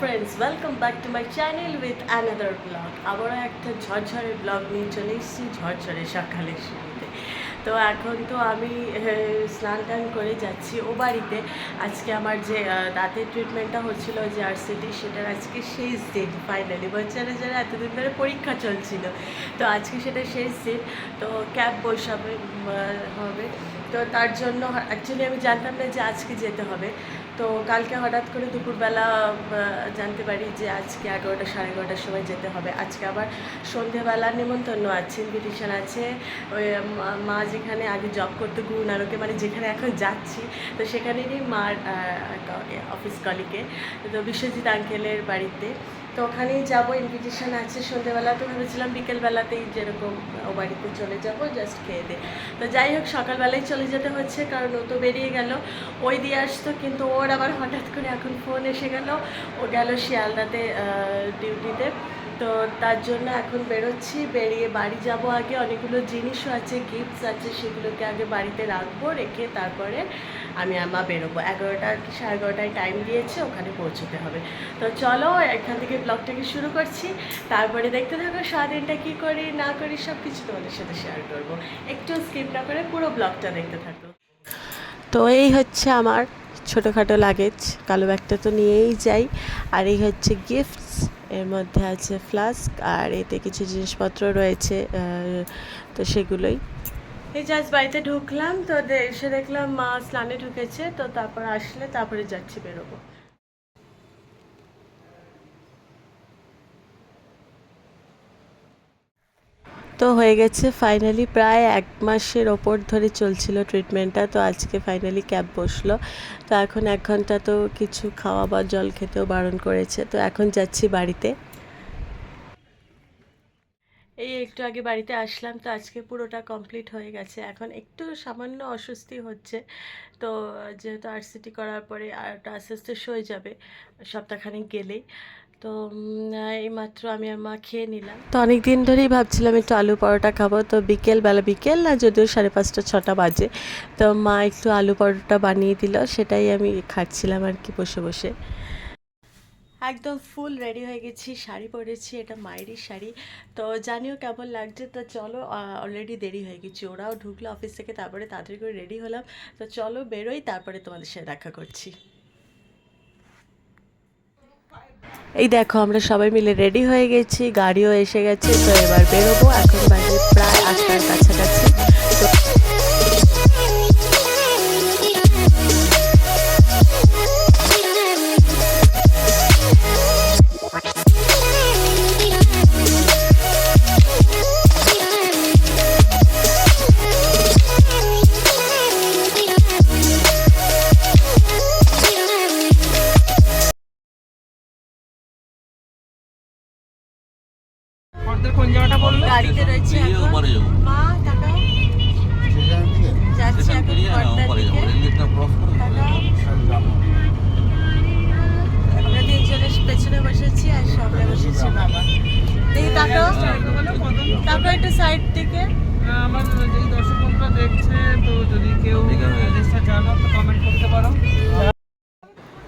Friends welcome back to my channel with another blog আবারও একটা ঝরঝরে ব্লগ নিয়ে চলে এসেছি, ঝরঝরে সকালের শুরুতে। তো এখন তো আমি স্নান টান করে যাচ্ছি ও বাড়িতে। আজকে আমার যে দাঁতের ট্রিটমেন্টটা হচ্ছিল যে আর সিটি সেটার আজকে শেষ দিন ফাইনালি বাচ্চারা যারা এতদিন ধরে পরীক্ষা চলছিল, তো আজকে সেটা শেষ দিন তো ক্যাব বসাবে হবে। তো তার জন্য অ্যাকচুয়ালি আমি জানতাম না যে আজকে যেতে হবে। তো কালকে হঠাৎ করে দুপুরবেলা জানতে পারি যে আজকে এগারোটা সাড়ে এগারোটার সময় যেতে হবে। আজকে আবার সন্ধেবেলা নেমন্তন্ন আছে ইনভিটেশন আছে। ওই মা- যেখানে আগে জব করতো গুরুনারকে মানে যেখানে এখন যাচ্ছি, তো সেখানেরই মার অফিস কলিকে তো বিশ্বজিৎ আঙ্কেলের বাড়িতে। তো ওখানেই যাব ইনভিটেশন আছে সন্ধেবেলা। তো ভেবেছিলাম বিকেলবেলাতেই যেরকম ও বাড়িতে চলে যাব জাস্ট খেয়ে দে তো যাই হোক, সকালবেলায় চলে যেতে হচ্ছে, কারণ ও তো বেরিয়ে গেল। ওই দিয়ে আসতো, কিন্তু ওর আবার হঠাৎ করে এখন ফোন এসে গেল। ও গেল শিয়ালদাতে ডিউটিতে তো তার জন্য এখন বেরোচ্ছি, বেরিয়ে বাড়ি যাব আগে। অনেকগুলো জিনিসও আছে গিফটস আছে, সেগুলোকে আগে বাড়িতে রাখব, রেখে তারপরে আমি আমা বেরোবো। এগারোটা কি সাড়ে এগারোটায় টাইম দিয়েছে, ওখানে পৌঁছতে হবে। তো চলো, এখান থেকে ব্লগটাকে শুরু করছি। তারপরে দেখতে থাকো সারাদিনটা কী করি, না করি সব কিছু তোমাদের সাথে শেয়ার করব। একটু স্কিপ না করে পুরো ব্লগটা দেখতে থাকো। তো এই হচ্ছে আমার ছোটোখাটো লাগেজ কালো ব্যাগটা তো নিয়েই যাই। আর এই হচ্ছে গিফটস এর মধ্যে আছে ফ্লাস্ক আর এতে কিছু জিনিসপত্র রয়েছে তো সেগুলোই। এই জাস্ট বাড়িতে ঢুকলাম, তো এসে দেখলাম মা স্নানে ঢুকেছে, তো তারপর আসলে তারপরে যাচ্ছি বেরোবো। তো হয়ে গেছে। ফাইনালি প্রায় এক মাসের ওপর ধরে চলছিল ট্রিটমেন্টটা তো আজকে ফাইনালি ক্যাব বসল। তো এখন এক ঘণ্টা তো কিছু খাওয়া বা জল খেতেও বারণ করেছে। তো এখন যাচ্ছি বাড়িতে। এই একটু আগে বাড়িতে আসলাম, তো আজকে পুরোটা কমপ্লিট হয়ে গেছে। এখন একটু সামান্য অস্বস্তি হচ্ছে। তো যেহেতু আরসিটি করার পরে আর আস্তে আস্তে সয়ে যাবে, সপ্তাহখানেক গেলেই। তো এইমাত্র আমি আর মা খেয়ে নিলাম। তো অনেক দিন ধরেই ভাবছিলাম একটু আলু পরোটা খাব। তো বিকেল বেলা বিকেল না যদিও সাড়ে পাঁচটা ছটা বাজে। তো মা একটু আলু পরোটা বানিয়ে দিল। সেটাই আমি খাচ্ছিলাম আর কি বসে বসে। একদম ফুল রেডি হয়ে গেছি শাড়ি পরেছি এটা মায়েরই শাড়ি। তো জানিও কেমন লাগছে? তো চলো অলরেডি দেরি হয়ে গেছি। ওরাও ঢুকলো অফিস থেকে তারপরে তাড়াতাড়ি করে রেডি হলাম। তো চলো বেরোই তারপরে তোমাদের সাথে দেখা করছি। এই দেখো, আমরা সবাই মিলে রেডি হয়ে গেছি, গাড়িও এসে গেছে, তো এবার বেরোবো। এখন বাড়ির প্রায় আটটার কাছাকাছি। আমাদের কোন জায়গাটা বলল? গাড়িতে রয়েছে এখন। মা টাকা যাচ্ছি এখন হ্যাঁ, দিকে। আমরা তিনজনের পেছনে বসেছি আর সামনে বসেছি বাবা। দেখি তাকাও। বলো কত তাকাও একটু সাইড থেকে আমার যদি দর্শক বন্ধুরা দেখছে তো যদি কেউ হয়ে জানো তো কমেন্ট করতে পারো।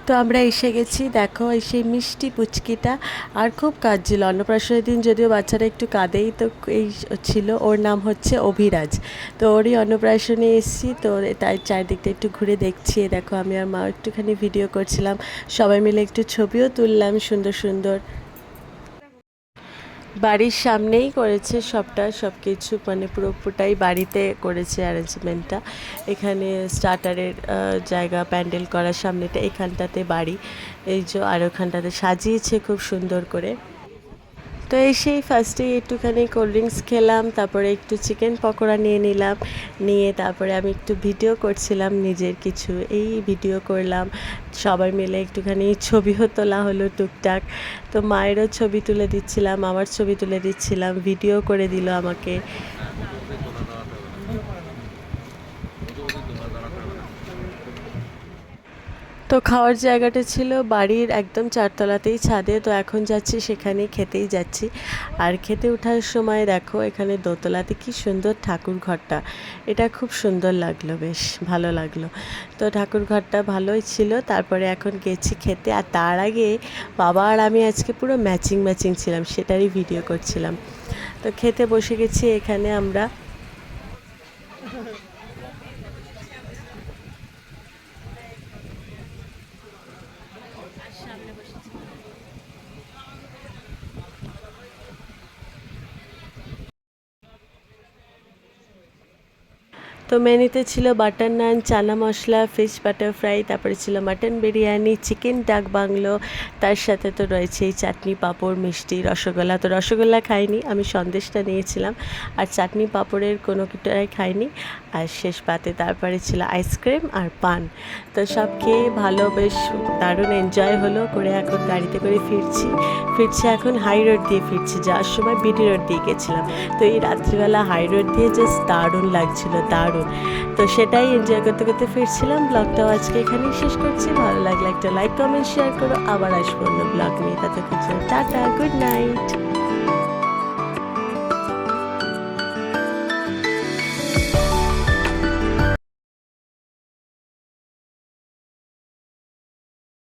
তো আমরা এসে গেছি। দেখো এই সেই মিষ্টি পুচকিটা। আর খুব কাঁদছিল অন্নপ্রাশনের দিন যদিও বাচ্চারা একটু কাঁদেই, তো এই ছিল। ওর নাম হচ্ছে অভিরাজ। তো ওরই অন্নপ্রাশনে এসেছি। তো তাই চারিদিকটা একটু ঘুরে দেখছি। দেখো আমি আর মা একটুখানি ভিডিও করছিলাম। সবাই মিলে একটু ছবিও তুললাম সুন্দর সুন্দর। বাড়ির সামনেই করেছে সবটা সব কিছু মানে পুরোপুরটাই বাড়িতে করেছে অ্যারেঞ্জমেন্টটা এখানে স্টার্টারের জায়গা প্যান্ডেল করার সামনেটা এখানটাতে বাড়ি। এই যে আর ওখানটাতে সাজিয়েছে খুব সুন্দর করে। তো এই সেই ফার্স্টে একটুখানি কোল্ড ড্রিঙ্কস খেলাম, তারপরে একটু চিকেন পকোড়া নিয়ে নিলাম, নিয়ে তারপরে আমি একটু ভিডিও করছিলাম নিজের কিছু, এই ভিডিও করলাম। সবাই মিলে একটুখানি ছবিও তোলা হলো টুকটাক। তো মায়েরও ছবি তুলে দিচ্ছিলাম, আমার ছবি তুলে দিচ্ছিলাম ভিডিও করে দিল আমাকে। তো খাওয়ার জায়গাটা ছিল বাড়ির একদম চারতলাতেই ছাদে, তো এখন যাচ্ছি সেখানে খেতেই যাচ্ছি। আর খেতে ওঠার সময় দেখো এখানে দোতলাতে কি সুন্দর ঠাকুর ঘরটা। এটা খুব সুন্দর লাগল, বেশ ভালো লাগল। তো ঠাকুর ঘরটা ভালোই ছিল, তারপরে এখন গেছি খেতে। আর তার আগে বাবা আর আমি আজকে পুরো ম্যাচিং ম্যাচিং ছিলাম, সেটারই ভিডিও করছিলাম। তো খেতে বসে গেছি এখানে আমরা। তো মেনুতে ছিল butter naan, chana masala fish butter fry তারপরে ছিল mutton biryani chicken dak bungalow, তার সাথে তো রয়েছে এই চাটনি পাঁপড়, মিষ্টি, রসগোল্লা। তো রসগোল্লা খাইনি, আমি সন্দেশটা নিয়েছিলাম। আর চাটনি পাঁপড়ের কোনো কিছুটাই খাইনি। আর শেষ পাতে তারপরে ছিল আইসক্রিম আর পান। তো সব খেয়ে ভালো, বেশ দারুণ এনজয় হলো। করে এখন গাড়িতে করে ফিরছি। ফিরছি এখন হাই রোড দিয়ে ফিরছি। যাওয়ার সময় বিডি রোড দিয়ে গেছিলাম। তো এই রাত্রিবেলা হাই রোড দিয়ে জাস্ট দারুণ লাগছিল, দারুণ। তো সেটাই এনজয় করতে করতে ফিরছিলাম। ব্লগটাও আজকে এখানেই শেষ করছি। ভালো লাগলে একটা লাইক কমেন্ট শেয়ার করো। আবার আসব অন্য ব্লগ নিয়ে। তাতে টাটা গুড নাইট